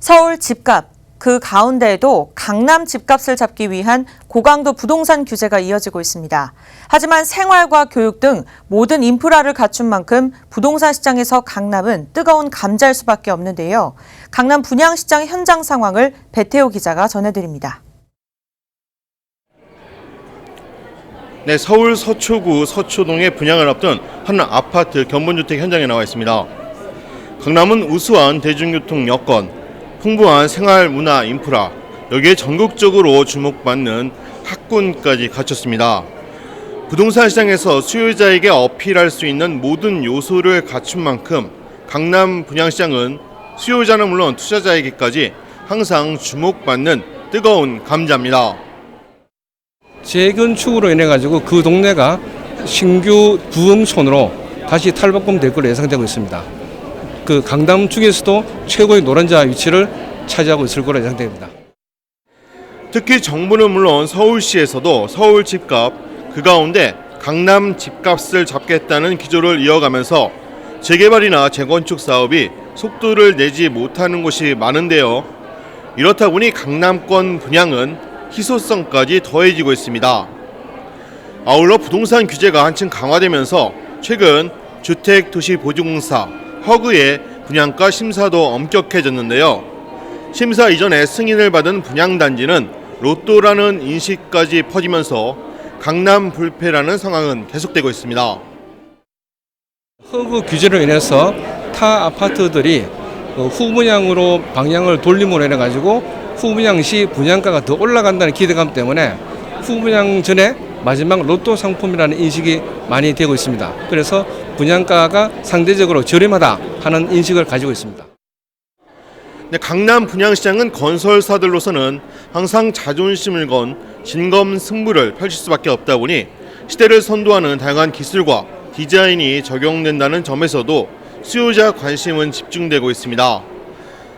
서울 집값, 그 가운데에도 강남 집값을 잡기 위한 고강도 부동산 규제가 이어지고 있습니다. 하지만 생활과 교육 등 모든 인프라를 갖춘 만큼 부동산 시장에서 강남은 뜨거운 감자일 수밖에 없는데요. 강남 분양시장 현장 상황을 배태호 기자가 전해드립니다. 네, 서울 서초구 서초동의 분양을 앞둔 한 아파트 견본주택 현장에 나와 있습니다. 강남은 우수한 대중교통 여건, 풍부한 생활 문화 인프라, 여기에 전국적으로 주목받는 학군까지 갖췄습니다. 부동산 시장에서 수요자에게 어필할 수 있는 모든 요소를 갖춘 만큼 강남 분양시장은 수요자는 물론 투자자에게까지 항상 주목받는 뜨거운 감자입니다. 재건축으로 인해 가지고 그 동네가 신규 부흥촌으로 다시 탈바꿈될 걸로 예상되고 있습니다. 그 강남 중에서도 최고의 노란자 위치를 차지하고 있을 거로 예상됩니다. 특히 정부는 물론 서울시에서도 서울 집값 그 가운데 강남 집값을 잡겠다는 기조를 이어가면서 재개발이나 재건축 사업이 속도를 내지 못하는 곳이 많은데요. 이렇다 보니 강남권 분양은 희소성까지 더해지고 있습니다. 아울러 부동산 규제가 한층 강화되면서 최근 주택도시보증공사 허그의 분양가 심사도 엄격해졌는데요. 심사 이전에 승인을 받은 분양단지는 로또라는 인식까지 퍼지면서 강남 불패라는 상황은 계속되고 있습니다. 허그 규제로 인해서 타 아파트들이 어, 후분양으로 방향을 돌림으로 인해 가지고 후분양 시 분양가가 더 올라간다는 기대감 때문에 후분양 전에 마지막 로또 상품이라는 인식이 많이 되고 있습니다. 그래서 분양가가 상대적으로 저렴하다 하는 인식을 가지고 있습니다. 네, 강남 분양시장은 건설사들로서는 항상 자존심을 건 진검 승부를 펼칠 수밖에 없다 보니 시대를 선도하는 다양한 기술과 디자인이 적용된다는 점에서도 수요자 관심은 집중되고 있습니다.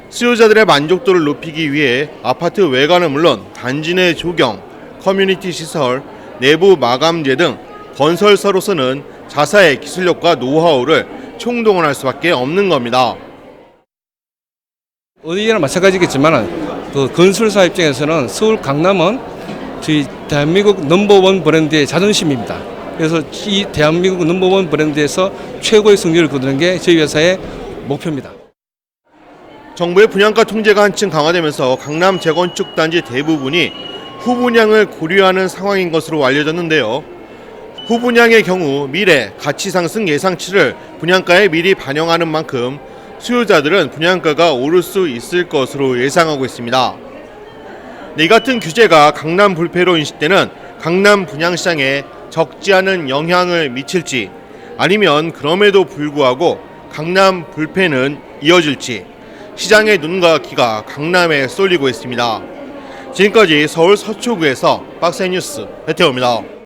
수요자들의 만족도를 높이기 위해 아파트 외관은 물론 단지 내 조경, 커뮤니티 시설, 내부 마감재 등 건설사로서는 자사의 기술력과 노하우를 총동원할 수밖에 없는 겁니다. 어디나 마찬가지겠지만 그 건설사 입장에서는 서울 강남은 저희 대한민국 넘버원 브랜드의 자존심입니다. 그래서 이 대한민국 넘버원 브랜드에서 최고의 승리를 거두는 게 저희 회사의 목표입니다. 정부의 분양가 통제가 한층 강화되면서 강남 재건축 단지 대부분이 후분양을 고려하는 상황인 것으로 알려졌는데요. 후분양의 경우 미래 가치 상승 예상치를 분양가에 미리 반영하는 만큼 수요자들은 분양가가 오를 수 있을 것으로 예상하고 있습니다. 네, 이 같은 규제가 강남 불패로 인식되는 강남 분양시장에 적지 않은 영향을 미칠지 아니면 그럼에도 불구하고 강남 불패는 이어질지 시장의 눈과 귀가 강남에 쏠리고 있습니다. 지금까지 서울 서초구에서 박스뉴스 배태호입니다.